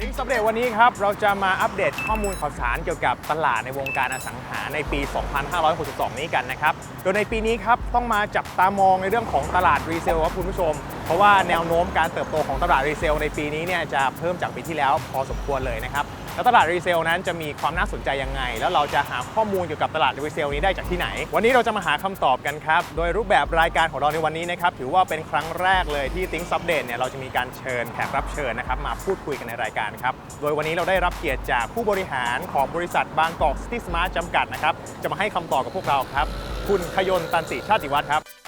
ถึงสำเร็จวันนี้ครับ เราจะมาอัปเดตข้อมูลข่าวสารเกี่ยวกับตลาดในวงการอสังหาในปี 2562 นี้กันนะครับ โดยในปีนี้ครับต้องมาจับตามองในเรื่องของตลาดรีเซลครับคุณผู้ชม เพราะว่าแนวโน้มการเติบโตของตลาดรีเซลในปีนี้เนี่ยจะเพิ่มจากปีที่แล้วพอสมควรเลยนะครับ แล้วตลาดรีเซลนั้นจะมีความน่าสนใจยังไง แล้วเราจะหาข้อมูลเกี่ยวกับตลาดรีเซลนี้ได้จากที่ไหน วันนี้เราจะมาหาคำตอบกันครับ โดยรูปแบบรายการของเราในวันนี้นะครับถือว่าเป็นครั้งแรกเลยที่ Think Update เนี่ยเราจะมีการเชิญแขกรับเชิญนะครับมาพูดคุยกันในรายการครับโดยวันนี้เราได้รับเกียรติจากผู้บริหารของบริษัทบางกอกซิตี้สมาร์ทจำกัดนะครับจะมาให้คำตอบกับพวกเราครับ คุณขยนตันติชาติวัฒน์ครับ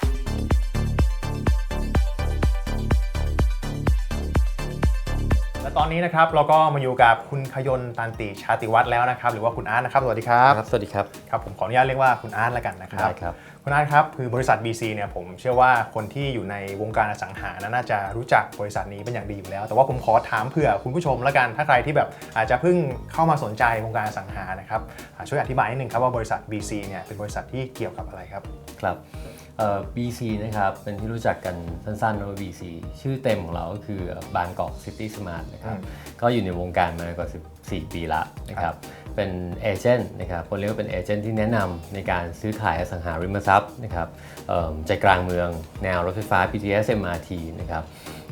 ตอนนี้นะครับเราก็มาอยู่กับคุณขยนตันติชาติวัฒน์แล้วนะครับ หรือว่าคุณอาร์ตนะครับสวัสดีครับครับ สวัสดีครับครับผมขออนุญาตเรียกว่าคุณอาร์ตแล้วกันนะครับได้ครับ คุณอาร์ตครับคือบริษัท BC เนี่ยผมเชื่อว่าคนที่อยู่ในวงการอสังหาน่าจะรู้จักบริษัทนี้เป็นอย่างดีอยู่แล้ว แต่ว่าผมขอถามเผื่อคุณผู้ชมแล้วกันถ้าใครที่แบบอาจจะเพิ่งเข้ามาสนใจวงการอสังหานะครับอ่าช่วยอธิบายนิดนึงครับว่าบริษัท BC เนี่ยเป็นบริษัทที่เกี่ยวกับอะไรครับครับเอ่อ BC นะครับ เป็นที่รู้จักกันสั้นๆว่า BC ชื่อเต็มของเราก็คือบางกอกซิตี้สมาร์ทนะครับอืมก็อยู่ในวงการมากว่า 14 ปีละนะครับ เป็นเอเจนต์นะครับคนเรียกว่าเป็นเอเจนต์ที่แนะนำในการซื้อขายอสังหาริมทรัพย์นะครับเอิ่มใจกลางเมืองแนวรถไฟฟ้า BTS MRT นะครับ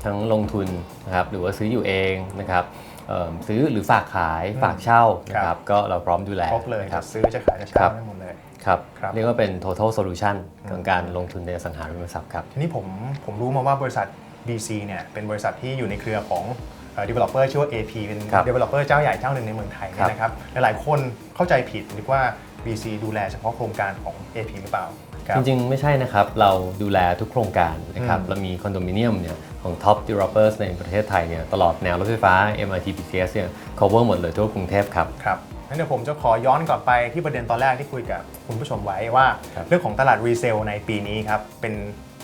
ทั้งลงทุนนะครับหรือว่าซื้ออยู่เองนะครับเอิ่มซื้อหรือฝากขายฝากเช่านะคครัรับบก็เราพร้อมดูแลครบเลยนะคครัรับบซื้อจะขายจะครัเช่าบได้หมดเลย ครับครับเรียกว่าเป็น total solution ของการลงทุนในอสังหาริมทรัพย์ครับทีนี้ผมผมรู้มาว่าบริษัท BC เนี่ยเป็นบริษัทที่อยู่ในเครือของเอ่อ developer ชื่อว่า AP เป็นครับ developer เจ้าใหญ่เจ้าหนึ่งในเมืองไทยเนี่ยนะครับหลายๆคนเข้าใจผิดนึกว่า BC ดูแลเฉพาะโครงการของ AP หรือเปล่าครับจริงๆ ไม่ใช่นะครับ เราดูแลทุกโครงการนะครับอืมเรามีคอนโดมิเนียมเนี่ยของ top developers ในประเทศไทยเนี่ยตลอดแนวรถไฟฟ้า MRT BTS เนี่ย cover หมดเลยทั่วกรุงเทพครับครับ งั้นเดี๋ยวผมจะขอย้อนกลับไปที่ประเด็นตอนแรกที่คุยกับคุณผู้ชมไว้ว่า ครับเรื่องของตลาดรีเซลในปีนี้ครับเป็น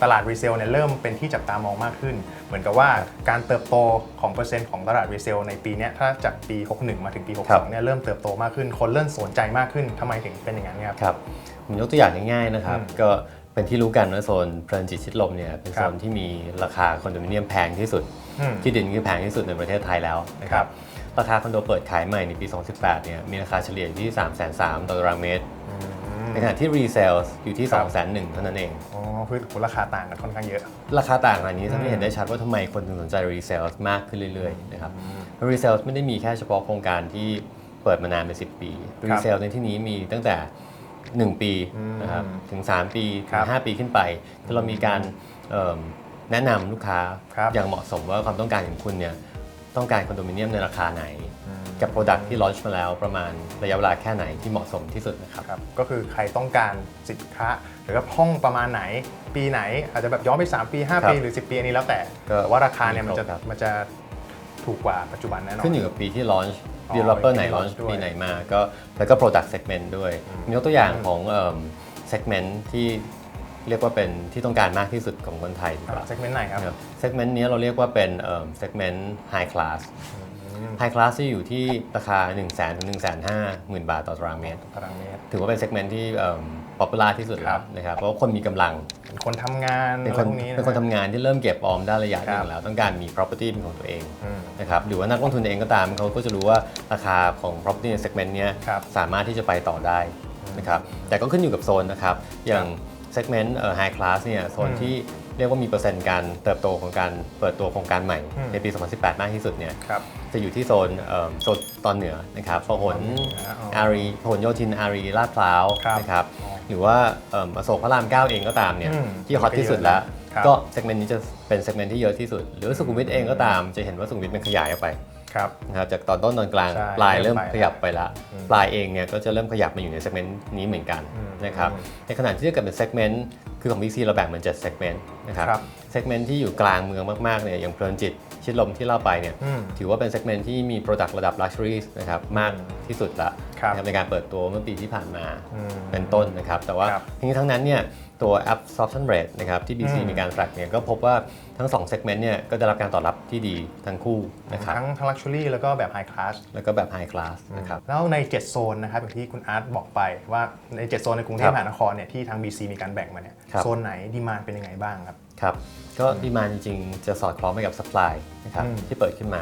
ตลาดรีเซลเนี่ยเริ่มเป็นที่จับตามองมากขึ้น เหมือนกับว่าการเติบโตของเปอร์เซ็นต์ของตลาดรีเซลในปีเนี้ยถ้าจากปี 61 มาถึงปี ครับ 62เนี่ยเริ่มเติบโตมากขึ้น คนเริ่มสนใจมากขึ้นทำไมถึงเป็นอย่างนั้นครับ ครับผมยกตัวอย่างง่ายๆนะครับ อืมก็เป็นที่รู้กันว่าโซนเพลินจิตชิดลมเนี่ยเป็นครัโซบ นที่มีราคาคอนโดมิเนียมแพงที่สุด อืม ที่ดินคือแพงที่สุดในประเทศไทยแล้วนะคครัรับบ ราคาคอนโดเปิดขายใหม่ในปี 2018 เนี่ย มีราคาเฉลี่ยอยู่ที่ 3 3 0 0 0ต่อตารางเมตร ในขณะที่รีเซลอยู่ที่ครับ2 1 0 0 0 เท่านั้นเอง อ๋อคือโหราคาต่างกันค่อนข้างเยอะ ราคาต่างกันนี้ทำให้อืมเห็นได้ชัดว่าทำไมคนถึงสนใจรีเซลมากขึ้นเรื่อยๆ นะครับรีเซลไม่ได้มีแค่เฉพาะโครงการที่เปิดมานานเป็น10 ปีรีเซลในที่นี้มีตั้งแต่ 1 ปีอืมนะครับถึง 3 ปีคถึรับง5ปีขึ้นไปคือเรามีการเอิ่มแนะนำลูกค้าครับอย่างเหมาะสมว่าความต้องการของคุณเนี่ย ต้องการคอนโดมิเนียมในราคาไหน กับ Product ที่ลอนช์มาแล้วประมาณระยะเวลาแค่ไหนที่เหมาะสมที่สุดนะครับ ครับก็คือใครต้องการสินค้าหรือว่าห้องประมาณไหน ปีไหนอาจจะแบบย้อนไป 3 ปี 5 ปีครับหรือ 10 ปี อันนี้แล้วแต่ก็แต่ว่าราคาเนี่ยมันจะมีครบครับ มันจะถูกกว่าปัจจุบันแน่นอน ขึ้นอยู่กับปีที่ launch อ๋อ developer ไหนปีที่ launch launch ด้วยปีไหนมาก็แล้วก็ product segment ด้วย มียกตัวอย่างของเอิ่ม segment ที่ เรียกว่าเป็นที่ต้องการมากที่สุดของคนไทยดีกว่าเซกเมนต์ไหนครับนะครับ segment นี้เราเรียกว่าเป็นเอิ่ม segment high class high class ที่อยู่ที่ราคา 1 0 0 0 0 0ถึง1 5 0 0 0 0 บาทต่อตารางเมตรตารางเมตร ถือว่าเป็น segment ที่เอิ่ม popular ที่สุดคแล้รัวบนะครับ เพราะว่าคนมีกำลัง เป็นคนทำงานเป็นอะคไรนพวกนี้เป็นคนทำงานที่เริ่มเก็บออมได้ระยะหนึ่ครังบแล้ว ต้องการมี property เป็นของตัวเองอืมนะครับ หรือว่านักลงทุนเองก็ตามเขาก็จะรู้ว่าราคาของ property ใน segment เนี้ยครับสามารถที่จะไปต่อได้นะครับ แต่ก็ขึ้นอยู่กับโซนนะครับ อย่าง segment เอ่อ high class เนี่ยโซนอืมที่เรียกว่ามีเปอร์เซ็นต์การเติบโตของการเปิดตัวโครงการใหม่อืมในปี 2018 มากที่สุดเนี่ยครับจะอยู่ที่โซนเอิ่มโซนตอนเหนือนะครับพหลอ๋อออารีพหลโยธินอารีลาดพร้าวครับนะครับอ๋อหรือว่าเอิ่มอโศกพระราม9เองก็ตามเนี่ยอืมที่ฮอตที่สุดแล้วครับก็เซกเมนต์นี้จะเป็นเซกเมนต์ที่เยอะที่สุด หรือว่าสุขุมวิทเองก็ตามจะเห็นว่าสุขุมวิทมันขยายออกไป ครับนะครับจากตอนต้นตอนกลางใช่ปลายเริ่มเริ่มไปขยับไปละอืมปลายเองเนี่ยก็จะเริ่มขยับมาอยู่ในเซกเมนต์นี้เหมือนกันอืมนะครับอืมในขณะที่ถ้าเกิดเป็นเซกเมนต์คือของ VC เราแบ่งเป็น7เซกเมนต์นะครับครับ เซกเมนต์ที่อยู่กลางเมืองมากๆเนี่ยอย่างเพลินจิตชิดลมที่เล่าไปเนี่ยอืม ถือว่าเป็นเซกเมนต์ที่มี Product ระดับ Luxury นะครับมากที่สุดละครับ นะครับในการเปิดตัวเมื่อปีที่ผ่านมา อืม เป็นต้นนะครับ แต่ว่าครับ ทั้งนี้ทั้งนั้นเนี่ย ตัว absorption rate นะครับที่ BC อืมมีการ track เนี่ยก็พบว่าทั้ง2 segment เนี่ยก็ได้รับการตอบรับที่ดีทั้งคู่นะครับทั้งทั้งลักชัวรี่แล้วก็แบบไฮคลาสแล้วก็แบบ high class นะครับแล้วใน 7 โซนนะครับอย่างที่คุณอาร์ตบอกไปว่าใน 7 โซนในกรุงเทครัพบมหานครเนี่ยที่ทาง BC มีการแบ่งมาเนี่ยครับโซนไหนดีมานเป็นยังไงบ้างครับครับก็ดีมาจริงๆ จะสอดคล้องไปกับ supply นะครับอืมที่เปิดขึ้นมา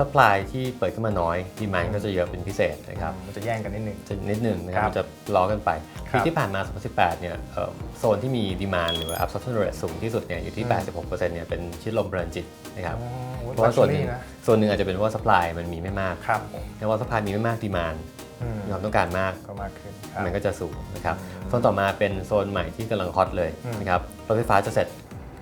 supply ที่เปิดขึ้นมาน้อยดีมาอืมก็จะเยอะเป็นพิเศษนะครับมันจะแย่งกันนิดนึงจะนิดหนึ่งนะคครับรับมันจะล้อกันไปครัปีบที่ผ่านมา 2018 เนี่ยเอ่อโซนที่มีดีมานหรือว่า absorption rate สูงที่สุดเนี่ยอยู่ที่ 86%เนี่ยเป็นชิดลมเพลินจิตนะครับอ๋อเพราะว่าส่วนหนึ่ง luxury นะส่วนหนึ่งอาจจะเป็นว่า supply มันมีไม่มากครับผมแต่ว่า supply มีไม่มากดีมานอืมมีความต้องการมากก็มากขึ้นครับมันก็จะสูงนะครับอืมโซนต่อมาเป็นโซนใหม่ที่กำลังฮอตเลยอืมนะครับรถไฟฟ้าจะเสร็จ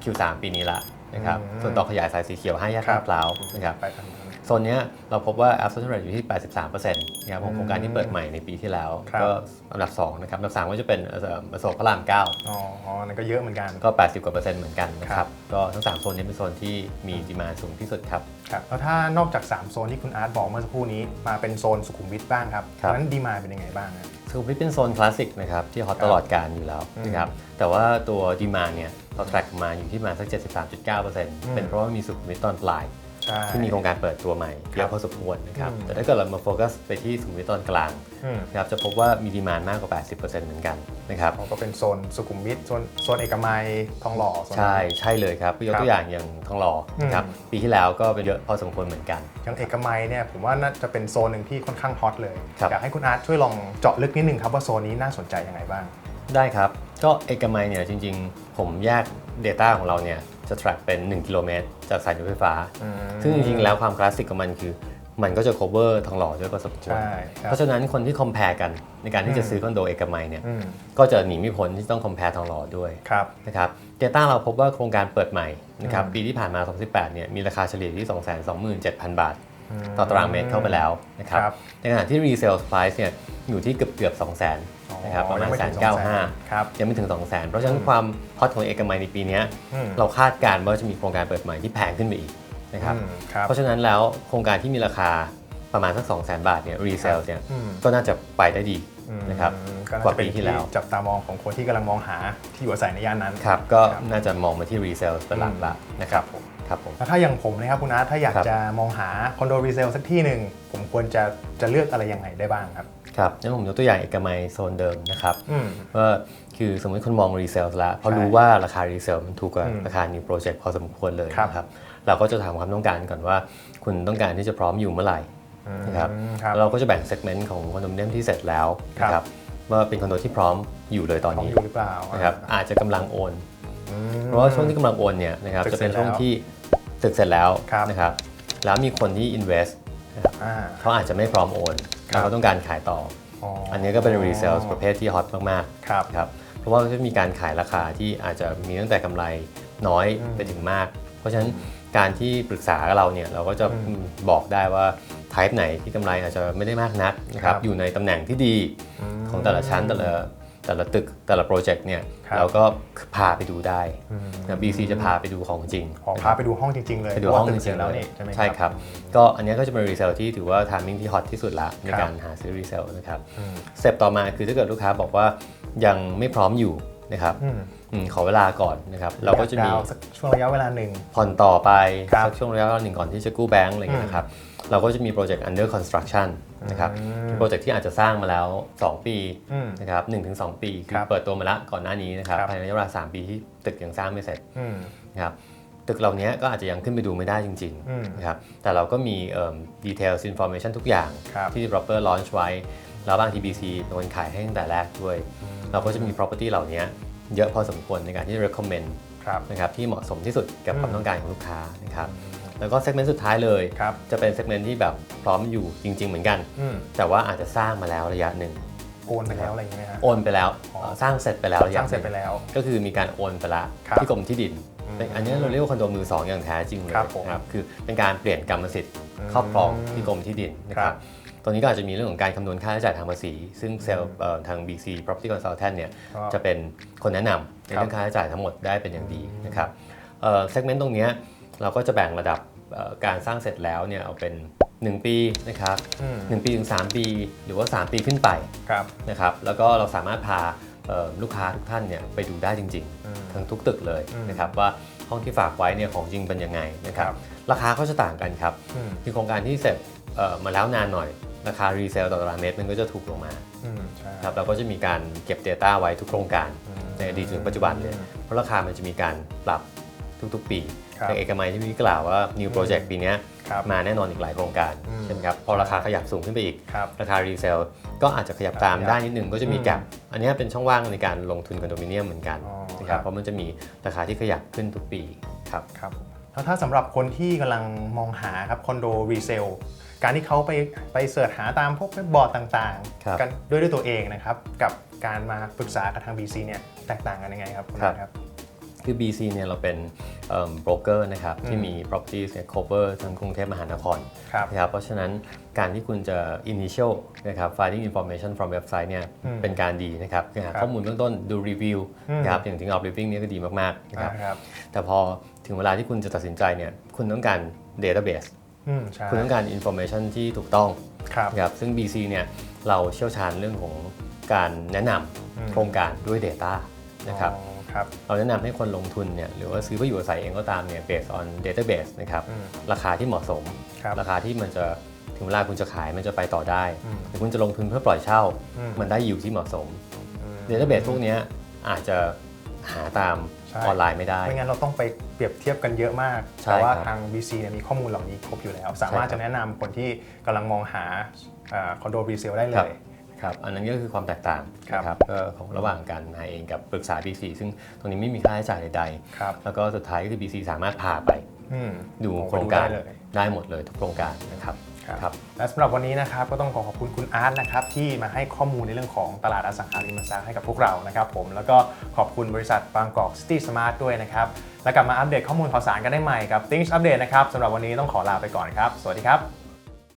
Q3 ปีนี้ละนะครับอืมส่วนต่อขยายสายสีเขียวให้แยกครัลาบดพร้าวนะครับไปทางนั้น โซนเนี้ยเราพบว่า absorption rate อยู่ที่ 83%นะครับของโครงการที่เปิดใหม่ในปีที่แล้วครับก็อันดับ 2 นะครับ อันดับ 3 ก็จะเป็นเอ่ออโศกพระราม9อ๋ออ๋อ นั่นก็เยอะเหมือนกัน ก็ 80 กว่าเปอร์เซ็นต์เหมือนกันนะคครัรับบก็ทั้ง 3 โซนนี้เป็นโซนที่มีดีมาสูงที่สุดครับ ครับ แล้วถ้านอกจาก 3 โซนที่คุณอาร์ตบอกเมื่อสักครู่นี้ มาเป็นโซนสุขุมวิทบ้างครับครับนั้นดีมานเป็นยังไงบ้างครับสุขุมวิทเป็นโซนคลาสสิกนะครับที่ฮอตครับตลอดการอยู่แล้วนะครับแต่ว่าตัวดีมาเนี่ยเรา track มาอยู่ที่ประมาณสัก 73.9%เป็นเพราะว่ามีสุขุมวิทตอนปลาย ใช่ที่มีโครงการเปิดตัวใหม่เยอะพอสมควรนะครับ อืมแต่ถ้าเกิดเรามาโฟกัสไปที่สุขุมวิทตอนกลางอืม นะครับจะพบว่ามีดีมานมากกว่า 80%เหมือนกันนะครับเขาก็เป็นโซนสุขุมวิทโซนโซนเอกมัยทองหล่อโซนนั้น ใช่ใช่เลยครับยกครับตัวอย่างอย่างทองหล่อนะครับอืมปีที่แล้วก็เป็นเยอะพอสมควรเหมือนกัน อย่างเอกมัยเนี่ยผมว่าน่าจะเป็นโซนหนึ่งที่ค่อนข้างฮอตเลย ครับ อยากให้คุณอาร์ตช่วยลองเจาะลึกนิดนึงครับว่าโซนนี้น่าสนใจยังไงบ้าง ได้ครับ ก็เอกมัยเนี่ยจริงๆ ผมแยก Data ของเราเนี่ย จะ track เป็น 1 กิโลเมตร จากสายรถไฟฟ้า ซึ่งจริงๆ แล้วความคลาสสิกของมันคือ มันก็จะ cover ทองหล่อด้วยพอสมควรใช่ครับเพราะฉะนั้นคนที่ compare กันในการที่จะซื้อคอนโดเอกมัยเนี่ยอืมก็จะหนีไม่พ้นที่ต้อง compare ทองหล่อด้วยครับนะครับ Data เราพบว่าโครงการเปิดใหม่นะครับอืมปีที่ผ่านมา 2018 เนี่ยมีราคาเฉลี่ยที่ 227,000 บาท ต่อตารางเมตรเข้าไปแล้วนะครับครับในขณะที่ resale price เนี่ยอยู่ที่เกือบเกือบ2 0 0 0 0อ๋อ นะครับประมาณยังไม่แสถึนงเก้า200,000ห้าครับยังไม่ถึง2 0 0 0 0 0เพราะฉะนั้นอืมความฮอตของเอกมัยในปีเนี้ยอืมเราคาดการณ์ว่าจะมีโครงการเปิดใหม่ที่แพงขึ้นไปอีกนะครับอืมครับเพราะฉะนั้นแล้วโครงการที่มีราคาประมาณสัก2 0 0 0 0 0บาทเนี่ย resale เนี่ยอืมก็น่าจะไปได้ดีอืมนะครับก็น่กว่าจะเป็ปีนที่แล้วจับตามองของคนที่กำลังมองหาที่อยู่อาศัยในย่านนั้นครับก็ครับน่าจะมองมาที่ resale เป็นหลักละนะครับผมครับผมแล้วถ้าอย่างผมนะครับคุณอาร์ตถ้าอยากครับจะมองหาคอนโดรีเซลสักที่หนึ่งผมควรจะจะเลือกอะไรยังไงได้บ้างครับ ครับงั้นผมยกตัวอย่างเอกมัยโซนเดิมนะครับอืมว่าคือสมมติคนมองรีเซลแล้วเพราะใช่รู้ว่าราคารีเซลมันถูกกว่าอืมราคา new project พอสมควรเลยครับนะครับ เราก็จะถามความต้องการก่อนว่า คุณต้องการที่จะพร้อมอยู่เมื่อไหร่นะครับอืมครับแล้วเราก็จะแบ่งเซกเมนต์ของคอนโดมิเนียมที่เสร็จแล้วนะคครัรับบว่าเป็นคอนโดที่พร้อมอยู่เลยตอนของนี้อยู่หรือเปล่านะครับอาจจะกำลังโอนอืมเพราะว่าช่วงที่กำลังโอนเนี่ยนะครับตึกจะเป็นเสร็จช่วงแล้วที่ตึกเสร็จแล้วครับนะครับแล้วมีคนที่ invest นะครับ อ่า เขาอาจจะไม่พร้อมโอนครับแล้วเขาต้องการขายต่อ อันนี้ก็เป็น resale ประเภทที่ฮอตมากๆครับครับเพราะว่าจะมีการขายราคาที่อาจจะมีตั้งแต่กำไรน้อยอืมไปถึงมาก เพราะฉะนั้นการที่ปรึกษากับเราเนี่ยเราก็จะอืมบอกได้ว่า type ไหนที่กำไรอาจจะไม่ได้มากนักนะครับครับ อยู่ในตำแหน่งที่ดีมของแต่ละชั้นแต่ละ แต่ละตึกแต่ละโปรเจกต์เนี่ยครับ เราก็พาไปดูได้อืมนะ BC จะพาไปดูของจริงขอพาไปดูห้องจริง ๆ เลยไปดูห้องเพาะจว่าตึกเสริร็งจๆแล้วเลยนี่ใช่ไหม ใช่ครับ ก็อันนี้ก็จะเป็นรีเซลที่ถือว่าทามมิ่งที่ฮอตที่สุดละในครับ การหาซื้อรีเซลนะครับอืมสเต็ปต่อมาคือถ้าเกิดลูกค้าบอกว่ายังไม่พร้อมอยู่นะครับอืมอืมขอเวลาก่อนนะครับเราก็จะมีดาวน์สักช่วงระยะเวลาหนึ่ง ผ่อนต่อไปครับสักช่วงระยะเวลาหนึ่งก่อนที่จะกู้แบงก์อะไรอย่างเงี้ยนะครับ เราก็จะมีโปรเจกต์ under construction นะครับอืมโปรเจกต์ที่อาจจะสร้างมาแล้ว 2 ปีอืมนะครับหนึ่งถึงสองปีคืครัอบเปิดตัวมาแล้วก่อนหน้านี้นะครับครับภายในระยะเวลา 3 ปีที่ตึกยังสร้างไม่เสร็จอืมนะครับตึกเหล่านี้ก็อาจจะยังขึ้นไปดูไม่ได้จริงอืมๆนะครับแต่เราก็มีเอ่อ details information ทุกอย่างครับที่ developer launch ไว้ แล้วบาง TBC เป็นคนขายให้ตั้งแต่แรกด้วย เราก็จะมี property เหล่านี้เยอะพอสมควรในการที่ recommend ครับนะครับที่เหมาะสมที่สุดกับอืมความต้องการของลูกค้านะครับ แล้วก็เซกเมนต์สุดท้ายเลยครับจะเป็นเซกเมนต์ที่แบบพร้อมอยู่จริง ๆ เหมือนกัน อืมแต่ว่าอาจจะสร้างมาแล้วระยะหนึ่ง โอนไปแล้วอะไรอย่างเงี้ยไหมฮะ โอนไปแล้วอ๋อ เอ่อสร้างเสร็จไปแล้วระสยะร้างเสร็จหไปนึ่งแล้ว ก็คือมีการโอนไปละครับที่กรมที่ดินอืมเป็นอันนี้เราเรียกว่าคอนโดมือสองอย่างแท้จริงเลยครับผมนะครับคือเป็นการเปลี่ยนกรรมสิทธิ์อืมครอบครองที่กรมที่ดินนะคครัรับบตรงนี้ก็อาจจะมีเรื่องของการคำนวณค่าใช้จ่ายทางภาษี ซึ่งเซลล์เอ่อทาง BC Property Consultant เนี่ยก็จะเป็นคนแนะนำในครับเรื่องค่าใช้จ่ายทั้งหมดได้เป็นอย่างดีนะครับเซกเมนต์ตรงเนี้ยเราก็จะแบ่งระดับเอ่อ การสร้างเสร็จแล้วเนี่ยเอาเป็น 1 ปีนะครับอืม1ปีถึง 3 ปี หรือว่า 3 ปีขึ้นไปครับนะครับแล้วก็เราสามารถพาเอ่อลูกค้าทุกท่านเนี่ยไปดูได้จริงอืมๆทั้งทุกตึกเลยอืมนะครับว่าห้องที่ฝากไว้เนี่ยของจริงเป็นยังไงนะครับครับราคาก็จะต่างกันครับอืมคือโครงการที่เสร็จเอ่อมาแล้วนานหน่อย ราคารีเซลต่อตารางเมตรมันก็จะถูกลงมาอืมใช่ครับเราก็จะมีการเก็บ Data ไว้ทุกโครงการอืมในอดีตถึงปัจจุบันเลยเพราะราคามันจะมีการปรับทุกๆปี ครับอย่างเอกมัยที่พี่กล่าวว่า New Project ปีเนี้ยครับมาแน่นอนอีกหลายโครงการอืมใช่ไหมครับพอราคาขยับสูงขึ้นไปอีกครับราคารีเซลก็อาจจะขยับตามขยับได้นิดนึงก็จะมีอืมแกลบอันเนี้ยเป็นช่องว่างในการลงทุนคอนโดมิเนียมเหมือนกันอ๋อนะคครัรับบเพราะมันจะมีราคาที่ขยับขึ้นทุกปีครับครับแล้วถ้าสำหรับคนที่กำลังมองหาครับคอนโดรีเซลการที่เขาไปไปเสิร์ชหาตามพวกเว็บบอร์ดต่างครับๆกันด้วยด้วยตัวเองนะครับ กับการมาปรึกษากับทาง BC เนี่ยแตกต่างกันยังไงครับคุณนัทครับ คือ BC เนี่ยเราเป็นโบรกเกอร์นะครับที่มี properties เนี่ย cover ทั้งกรุงเทพมหานครครับนะครับเพราะฉะนั้นการที่คุณจะ initial นะครับ finding information from website เนี่ยอืมเป็นการดีนะครับคือหาครับข้อมูลเบื้องต้นดูรีวิวอืมนะครับอย่างที่ of living เนี่ยก็ดีมากๆนะครับนะครับแต่พอถึงเวลาที่คุณจะตัดสินใจเนี่ยคุณต้องการ database อืมใช่คุณต้องการ information ที่ถูกต้องครับนะครับซึ่ง BC เนี่ยเราเชี่ยวชาญเรื่องของการแนะนอืมำโครงการด้วย Data นะครับอ๋อ ครับ เราแนะนำให้คนลงทุนเนี่ยหรือว่าซื้อเพื่ออยู่อาศัยเองก็ตามเนี่ย based on database นะครับ อืมราคาที่เหมาะสม ครับราคาที่มันจะถึงเวลาคุณจะขายมันจะไปต่อได้ อืมหรือคุณจะลงทุนเพื่อปล่อยเช่า อืม มันได้อยู่ที่เหมาะสม อืม database พวกเนี้ยอาจจะหาตามใช่ ออนไลน์ไม่ได้ ไม่งั้นเราต้องไปเปรียบเทียบกันเยอะมาก ใช่แต่ว่าครับทาง BC เนี่ยมีข้อมูลเหล่านี้ครบอยู่แล้ว สามารถใช่ครับจะแนะนำคนที่กำลังมองหาอ่าคอนโดรีเซลได้เลครับ ย ครับอันนั้นก็คือความแตกต่างครับนะครับก็ของระหว่างการหาเองกับปรึกษา BC ซึ่งตรงนี้ไม่มีค่าใช้จ่ายใดครับๆแล้วก็สุดท้ายก็คือ BC สามารถพาไปอืมดูโครงการได้เลยได้หมดเลยทุกโครงการนะครับครับและสำหรับวันนี้นะครับก็ต้องขอขอบคุณคุณอาร์ตนะครับที่มาให้ข้อมูลในเรื่องของตลาดอสังหาริมทรัพย์ให้กับพวกเรานะครับผมแล้วก็ขอบคุณบริษัทบางกอกซิตี้สมาร์ทด้วยนะครับ แล้วกลับมาอัปเดตข้อมูลข่าวสารกันได้ใหม่กับ Things Update นะครับสำหรับวันนี้ต้องขอลาไปก่อนครับ สวัสดีครับ